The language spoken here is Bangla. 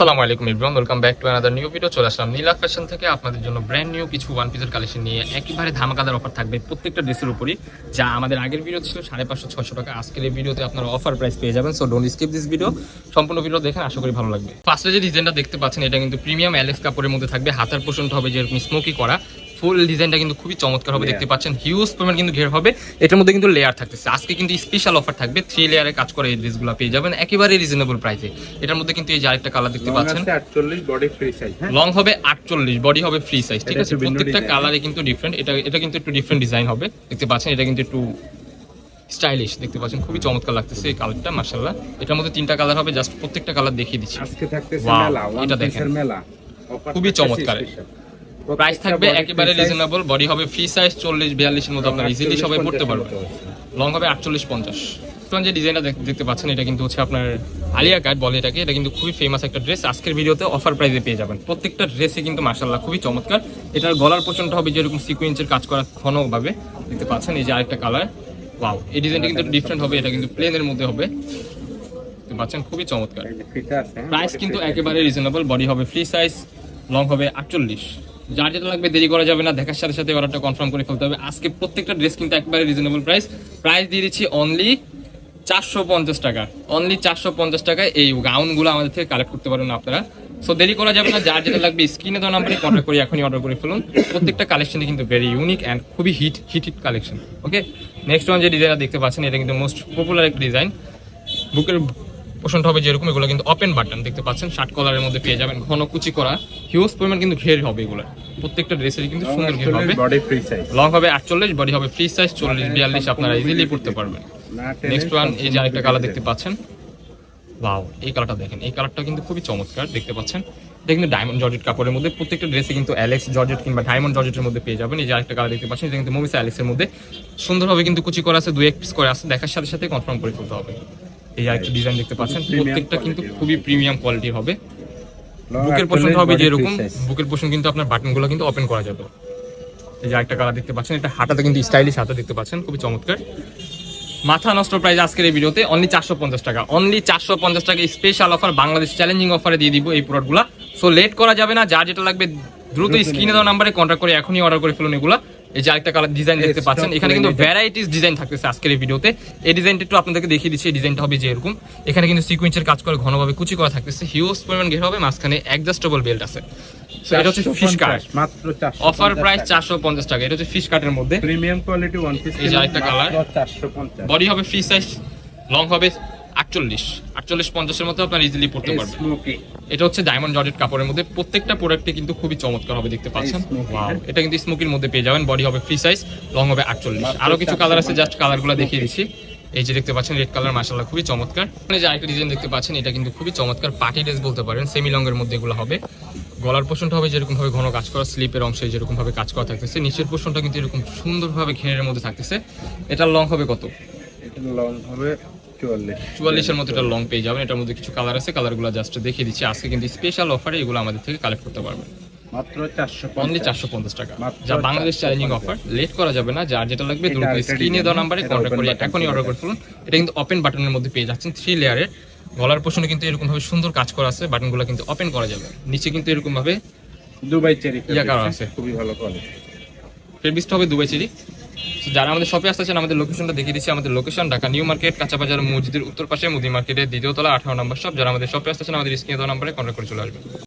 আসসালামু আলাইকুম Ibrahim welcome back to another new video চলে আসলাম নীলা ফ্যাশন থেকে। আপনাদের জন্য ব্র্যান্ড নিউ কিছু ওয়ান পিসের কালেকশন নিয়ে একেবারে ধামাকাদার অফার থাকবে প্রত্যেকটা ড্রেসের উপরই, যা আমাদের আগের ভিডিও ছিল সাড়ে পাঁচশো ছশো টাকা। আজকের এই ভিডিওতে আপনারা অফার প্রাইস পেয়ে যাবেন so don't skip this video সম্পূর্ণ ভিডিও দেখেন, আশা করি ভালো লাগবে। ফার্স্টে যে ডিজাইনটা দেখতে পাচ্ছেন, এটা কিন্তু প্রিমিয়াম অ্যালেক্স কাপড়ের মধ্যে থাকবে। হাতার পোষণটা হবে যেরকম স্মোকি করা। ফুল ডিজাইনটা কিন্তু খুবই চমৎকার হবে দেখতে পাচ্ছেন। হিউজ পরিমাণ কিন্তু ঘের হবে। এটার মধ্যে কিন্তু লেয়ার থাকতেছে। আজকে কিন্তু স্পেশাল অফার থাকবে। থ্রি লেয়ারে কাজ করে এই ড্রেসগুলো পেয়ে যাবেন একেবারে রিজনেবল প্রাইসে এটার মধ্যে কিন্তু এই যে আরেকটা কালার দেখতে পাচ্ছেন। আটচল্লিশ বডি ফ্রি সাইজ হ্যাঁ? লং হবে আটচল্লিশ বডি হবে ফ্রি সাইজ ঠিক আছে? প্রত্যেকটা। কালারে কিন্তু ডিফারেন্ট এটা এটা কিন্তু একটু ডিফারেন্ট ডিজাইন হবে। দেখতে পাচ্ছেন এটা কিন্তু একটু স্টাইলিশ দেখতে পাচ্ছেন। খুবই চমৎকার লাগতেছে এই কালারটা মার্শাল্লাহ এটার মধ্যে তিনটা কালার হবে জাস্ট প্রত্যেকটা কালার দেখিয়ে দিচ্ছি। আজকে থাকতেছে মেলা এটা দেখেন। মেলা। খুবই চমৎকার। প্রাইস থাকবে একেবারে রিজনেবল বডি হবে ফ্রি সাইজ চল্লিশ বিয়াল্লিশের মধ্যে আপনার ইজিলি সবাই পড়তে 50 পারবে লং হবে। আটচল্লিশ পঞ্চাশ। বর্তমান যে ডিজাইনটা দেখতে পাচ্ছেন এটা কিন্তু হচ্ছে আপনার আলিয়া কাট বলে এটাকে এটা কিন্তু খুবই ফেমাস একটা ড্রেস আজকের ভিডিওতে অফার প্রাইসে পেয়ে যাবেন। প্রত্যেকটা ড্রেসে কিন্তু মার্শাল্লাহ খুবই চমৎকার। এটার গলার পোষণটা হবে যেরকম সিকুয়েন্সের কাজ করা ঘনভাবে দেখতে পাচ্ছেন এই যে আরেকটা কালার ওয়াও এই ডিজাইনটা কিন্তু ডিফারেন্ট হবে এটা কিন্তু প্লেনের মধ্যে হবে। দেখতে পাচ্ছেন খুবই চমৎকার। প্রাইস কিন্তু একেবারে রিজনেবল বডি হবে ফ্রি সাইজ লং হবে আটচল্লিশ। যার যেটা লাগবে দেরি করা যাবে না, দেখার সাথে সাথে অর্ডারটা কনফার্ম করে ফেলতে হবে। আজকে প্রত্যেকটা ড্রেস কিন্তু একবারে রিজনেবল প্রাইস প্রাইস দিয়ে দিচ্ছি অনলি চারশো পঞ্চাশ টাকা। অনলি চারশো পঞ্চাশ টাকায় এই গাউনগুলো আমাদের থেকে কালেক্ট করতে পারবেন আপনারা। সো দেরি করা যাবে না, যার যেটা লাগবে স্ক্রিনে দেওয়া নাম্বারে কন্ট্যাক্ট করে এখনই অর্ডার করে ফেলুন। প্রত্যেকটা কালেকশনই কিন্তু ভেরি ইউনিক অ্যান্ড খুবই hit hit hit collection okay next one যে ডিজাইনটা দেখতে পাচ্ছেন, এটা কিন্তু মোস্ট পপুলার একটা ডিজাইন বুকের পোষণটা হবে যেরকম এগুলো কিন্তু ওপেন বাটন দেখতে পাচ্ছেন? শার্ট কলারের মধ্যে পেয়ে যাবেন। ঘন কুচি করা হিউজ পরিমাণ কিন্তু ঘের হবে এগুলো। প্রত্যেকটা ড্রেসেরই কিন্তু সুন্দর ঘের হবে। 48, body free size। লং হবে আটচল্লিশ বডি হবে ফ্রি সাইজ চল্লিশ বিয়াল্লিশ আপনারা ইজিলি পড়তে পারবেন। নেক্সট ওয়ান এই যে আরেকটা কালার দেখতে পাচ্ছেন। ওয়াও এই কালারটা দেখেন। এই কালারটা কিন্তু খুবই চমৎকার দেখতে পাচ্ছেন? এটা কিন্তু ডায়মন্ড জর্জেট কাপড়ের মধ্যে প্রত্যেকটা ড্রেসে কিন্তু অ্যালেক্স জর্জেট কিংবা ডায়মন্ড জর্জেটের মধ্যে পেয়ে যাবেন। এই যে আরেকটা কালার দেখতে পাচ্ছেন এটা কিন্তু মুভিস অ্যালেক্সের মধ্যে। সুন্দরভাবে কিন্তু কুচি করা আছে দুই এক পিস করে আছে দেখার সাথে সাথে কনফার্ম করে ফেলতে হবে। এই যে আরেকটা ডিজাইন দেখতে পাচ্ছেন। প্রত্যেকটা কিন্তু খুবই প্রিমিয়াম কোয়ালিটির হবে। বুকের 48, পোষণটা হবে যেরকম বুকের পোষণ কিন্তু আপনার বাটনগুলো কিন্তু ওপেন করা যাবে। এই যে একটা কালার দেখতে পাচ্ছেন এটা হাতাতে কিন্তু স্টাইলিশ হাতা দেখতে পাচ্ছেন খুবই চমৎকার। মাথা নষ্ট প্রাইস আজকের এই ভিডিওতে অনলি চারশো পঞ্চাশ টাকা। অনলি চারশো পঞ্চাশ টাকা স্পেশাল অফার বাংলাদেশ চ্যালেঞ্জিং অফারে দিয়ে দিব এই প্রোডাক্টগুলো সো লেট করা যাবে না যার যেটা লাগবে দ্রুত স্ক্রিনে দেওয়া নাম্বারে কন্ট্যাক্ট করে এখনই অর্ডার করে ফেলুন এগুলো। এই যে আরেকটা কালার ডিজাইন দেখতে পাচ্ছেন এখানে কিন্তু ভ্যারাইটিস ডিজাইন থাকতেছে আজকের এই ভিডিওতে। এই ডিজাইনটা একটু আপনাদেরকে দেখিয়ে দিচ্ছি এই ডিজাইনটা হবে যে এরকম এখানে কিন্তু সিকুয়েন্সের কাজ করে ঘনভাবে কুচি করা থাকতেছে হিউজ পরিমাণ ঘের হবে মাঝখানে অ্যাডজাস্টেবল বেল্ট আছে। এটা হচ্ছে ফিশ কাট মাত্র অফার প্রাইস চারশো পঞ্চাশ টাকা এটা হচ্ছে ফিশ কাটের মধ্যে। প্রিমিয়াম কোয়ালিটি ওয়ান পিস এই যে আরেকটা পঞ্চাশ। বডি হবে ফ্রি সাইজ লং হবে আটচল্লিশ। আটচল্লিশ পঞ্চাশের মধ্যে আপনার ইজিলি পড়তে পারবেন। এটা হচ্ছে ডায়মন্ড জর্জেট কাপড়ের মধ্যে। প্রত্যেকটা প্রোডাক্টে কিন্তু খুবই চমৎকার হবে দেখতে পাচ্ছেন? হ্যাঁ। এটা কিন্তু স্মোকির মধ্যে পেয়ে যাবেন। বডি হবে ফ্রি সাইজ লং হবে আটচল্লিশ। মাত্র আরও কিছু কালার আছে 450 জাস্ট কালারগুলো দেখিয়ে দিচ্ছি। এই যে দেখতে পাচ্ছেন রেড কালার মাসাল্লাহ খুবই চমৎকার। এখানে যে আরেকটা ডিজাইন দেখতে পাচ্ছেন এটা কিন্তু খুবই চমৎকার। পার্টি ড্রেস বলতে পারেন সেমি লংয়ের মধ্যে এগুলো হবে। গলার পোষণটা হবে যেরকম ভাবে ঘন কাজ করা স্লিপের অংশে যেরকম ভাবে কাজ করা থাকতেছে। নিচের পোষণটা কিন্তু এরকম সুন্দরভাবে ঘেরের মধ্যে থাকতেছে। এটার লং হবে কত? লং হবে চুয়াল্লিশের মতো এটা লং পেয়ে যাবেন এটার মধ্যে কিছু কালার আছে কালারগুলো জাস্ট দেখিয়ে দিচ্ছি। আজকে কিন্তু স্পেশাল অফারে এগুলো আমাদের থেকে কালেক্ট করতে পারবেন। মাত্র চারশো অনলি চারশো পঞ্চাশ টাকা। যা বাংলাদেশ চ্যালেঞ্জিং অফার লেট করা যাবে না যার যেটা লাগবে এটা দ্রুত স্ক্রিনে দেওয়া নাম্বারে কন্ট্যাক্ট করে এখনই অর্ডার করে ফেলুন। এটা কিন্তু ওপেন বাটনের মধ্যে পেয়ে যাচ্ছেন থ্রি লেয়ারের গলার পোষণে কিন্তু এরকম ভাবে সুন্দর কাজ করা আছে বাটনগুলো কিন্তু ওপেন করা যাবে। নিচে কিন্তু এরকম ভাবে দুবাই চেরি ইয়া করা আছে। খুবই ভালো কোয়ালিটি ফেব্রিক্সটা হবে দুবাই চিরি। যারা আমাদের শপে আসতেছেন, আমাদের লোকেশনটা দেখিয়ে দিচ্ছি। আমাদের লোকেশন ঢাকা নিউ মার্কেট, কাঁচা বাজার মসজিদের উত্তর পাশে, মুদি মার্কেটের দ্বিতীয় তলা, আঠারো নম্বর শপ যারা আমাদের শপে আসতেছেন, আমাদের স্ক্রিনে দেওয়া নম্বরে কন্ট্যাক্ট করে চলে আসবেন।